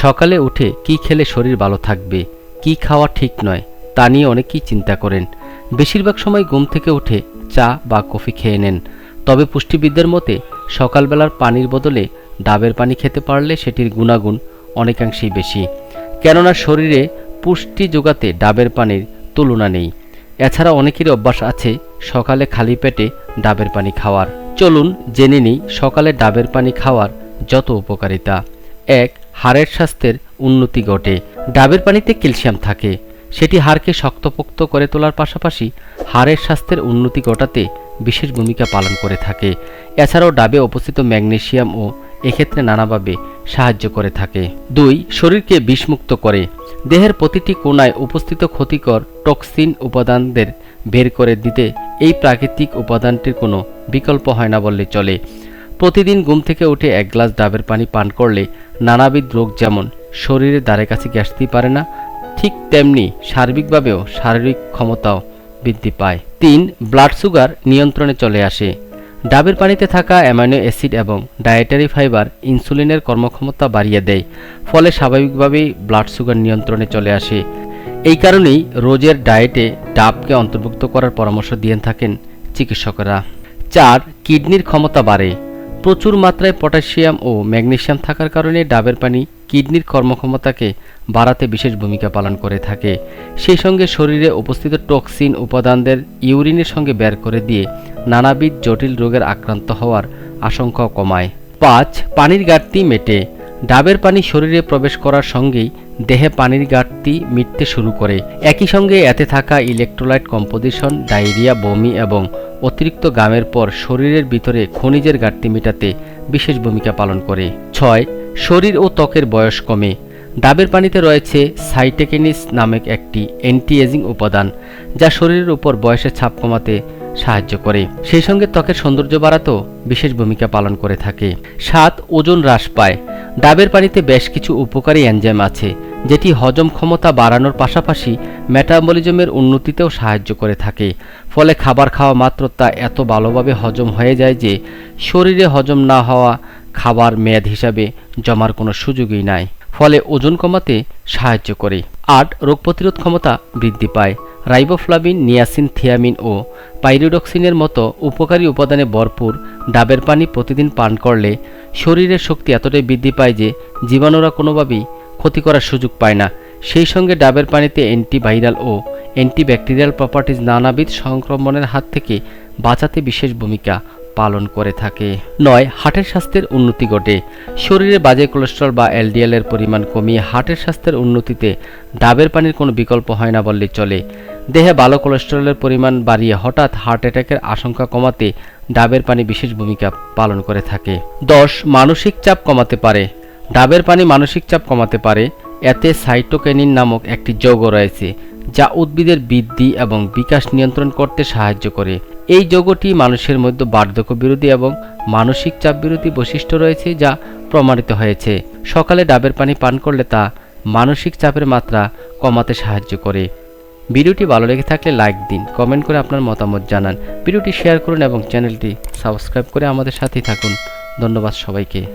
সকালে উঠে কি খেলে শরীর ভালো থাকবে, কি খাওয়া ঠিক নয়, তা নিয়ে অনেকেই চিন্তা করেন। বেশিরভাগ সময় ঘুম থেকে উঠে চা বা কফি খেয়ে নেন। তবে পুষ্টিবিদদের মতে, সকালবেলার পানির বদলে ডাবের পানি খেতে পারলে সেটির গুণাগুণ অনেকাংশেই বেশি। কেননা শরীরে পুষ্টি যোগাতে ডাবের পানির তুলনা নেই। এছাড়া অনেকেরই অভ্যাস আছে সকালে খালি পেটে ডাবের পানি খাওয়ার। চলুন জেনে নিই সকালে ডাবের পানি খাওয়ার যত উপকারিতা। এক হাড়ের স্বাস্থ্যের উন্নতি ঘটে। ডাবের পানিতে ক্যালসিয়াম থাকে। সেটি হাড়কে শক্তপোক্ত করে তোলার পাশাপাশি হাড়ের স্বাস্থ্যের উন্নতি ঘটাতে বিশেষ ভূমিকা পালন করে থাকে। এছাড়াও ডাবে উপস্থিত ম্যাগনেসিয়াম ও এক্ষেত্রে নানাভাবে সাহায্য করে থাকে। দুই, শরীরকে বিষমুক্ত করে। দেহের প্রতিটি কোণায় উপস্থিত ক্ষতিকর টক্সিন উপাদানদের বের করে দিতে এই প্রাকৃতিক উপাদানটির কোনো বিকল্প হয় না বললে চলে। প্রতিদিন ঘুম থেকে উঠে এক গ্লাস ডাবের পানি পান করলে নানাবিধ রোগ যেমন শরীরের দ্বারে কাছে গ্যাসতেই পারে না, ঠিক তেমনি সার্বিকভাবেও শারীরিক ক্ষমতাও বৃদ্ধি পায়। তিন ব্লাড সুগার নিয়ন্ত্রণে চলে আসে। ডাবের পানিতে থাকা অ্যামাইনো অ্যাসিড এবং ডায়েটারি ফাইবার ইনসুলিনের কর্মক্ষমতা বাড়িয়ে দেয়, ফলে স্বাভাবিকভাবেই ব্লাড সুগার নিয়ন্ত্রণে চলে আসে। এই কারণেই রোজের ডায়েটে ডাবকে অন্তর্ভুক্ত করার পরামর্শ দিয়ে থাকেন চিকিৎসকরা। চার, কিডনির ক্ষমতা বাড়ে। প্রচুর মাত্রায় পটাশিয়াম ও ম্যাগনেসিয়াম থাকার কারণে ডাবের পানি কিডনির কর্মক্ষমতাকে বাড়াতে বিশেষ ভূমিকা পালন করে থাকে। সেই সঙ্গে শরীরে উপস্থিত টক্সিন উপাদানদের ইউরিনের সঙ্গে বের করে দিয়ে নানাবিধ জটিল রোগের আক্রান্ত হওয়ার আশঙ্কাও কমায়। পাঁচ, পানির ঘাটতি মেটে। ডাবের পানি শরীরে প্রবেশ করার সঙ্গেই দেহে পানির ঘাটতি মিটতে শুরু করে। একই সঙ্গে এতে থাকা ইলেকট্রোলাইট কম্পোজিশন, ডায়রিয়া, বমি এবং অতিরিক্ত গামের পর শরীরের ভিতরে খনিজের ঘাটতি মেটাতে বিশেষ ভূমিকা পালন করে। ছয়, শরীর ও ত্বকের বয়স কমে। ডাবের পানিতে রয়েছে সাইটেকেনিস নামক একটি অ্যান্টি এজিং উপাদান, যা শরীরের উপর বয়সের ছাপ কমাতে সাহায্য করে। সেই সঙ্গে ত্বকের সৌন্দর্য বাড়াতেও বিশেষ ভূমিকা পালন করে থাকে। সাত, ওজন হ্রাস পায়। ডাবের পানিতে বেশ কিছু উপকারী এনজাইম আছে যেটি হজম ক্ষমতা বাড়ানোর পাশাপাশি মেটাবলিজমের উন্নতিতেও সাহায্য করে থাকে। ফলে খাবার খাওয়া মাত্র তা এত ভালোভাবে হজম হয়ে যায় যে শরীরে হজম না হওয়া খাবার মেয়াদ হিসাবে জমার কোনো সুযোগই নাই। ফলে ওজন কমাতে সাহায্য করে। আট, রোগ প্রতিরোধ ক্ষমতা বৃদ্ধি পায়। রাইবোফ্লাভিন, নিয়াসিন, থিয়ামিন ও পাইরিডক্সিনের মতো উপকারী উপাদানে ভরপুর ডাবের পানি প্রতিদিন পান করলে শরীরের শক্তি এতটাই বৃদ্ধি পায় যে জীবাণুরা কোনোভাবেই ক্ষতি করার সুযোগ পায় না। সেই সঙ্গে ডাবের পানিতে অ্যান্টিভাইরাল ও অ্যান্টিব্যাকটেরিয়াল প্রপার্টিজ নানাবিধ সংক্রমণের হাত থেকে বাঁচাতে বিশেষ ভূমিকা পালন করে থাকে। নয়, হার্টের স্বাস্থ্যের উন্নতি ঘটে। শরীরে বাজে কোলেস্ট্রল বা এলডিএল এর পরিমাণ কমিয়ে হার্টের স্বাস্থ্যের উন্নতিতে ডাবের পানির কোনো বিকল্প হয় না বললে চলে। দেহে ভালো কোলেস্টেরলের পরিমাণ বাড়িয়ে হঠাৎ হার্ট অ্যাটাকের আশঙ্কা কমাতে ডাবের পানি বিশেষ ভূমিকা পালন করে থাকে। দশ, মানসিক চাপ কমাতে পারে। ডাবের পানি মানসিক চাপ কমাতে পারে, এতে সাইটোকেনিন নামক একটি যৌগ রয়েছে, যা উদ্ভিদের বৃদ্ধি এবং বিকাশ নিয়ন্ত্রণ করতে সাহায্য করে। এই যৌগটি মানুষের মধ্যে বার্ধক্য বিরোধী এবং মানসিক চাপ বিরোধী বৈশিষ্ট্য রয়েছে যা প্রমাণিত হয়েছে। সকালে ডাবের পানি পান করলে তা মানসিক চাপের মাত্রা কমাতে সাহায্য করে। ভিডিওটি ভালো লেগে থাকলে লাইক দিন, কমেন্ট করে আপনার মতামত জানান। ভিডিওটি শেয়ার করুন এবং চ্যানেলটি সাবস্ক্রাইব করে আমাদের সাথেই থাকুন। ধন্যবাদ সবাইকে।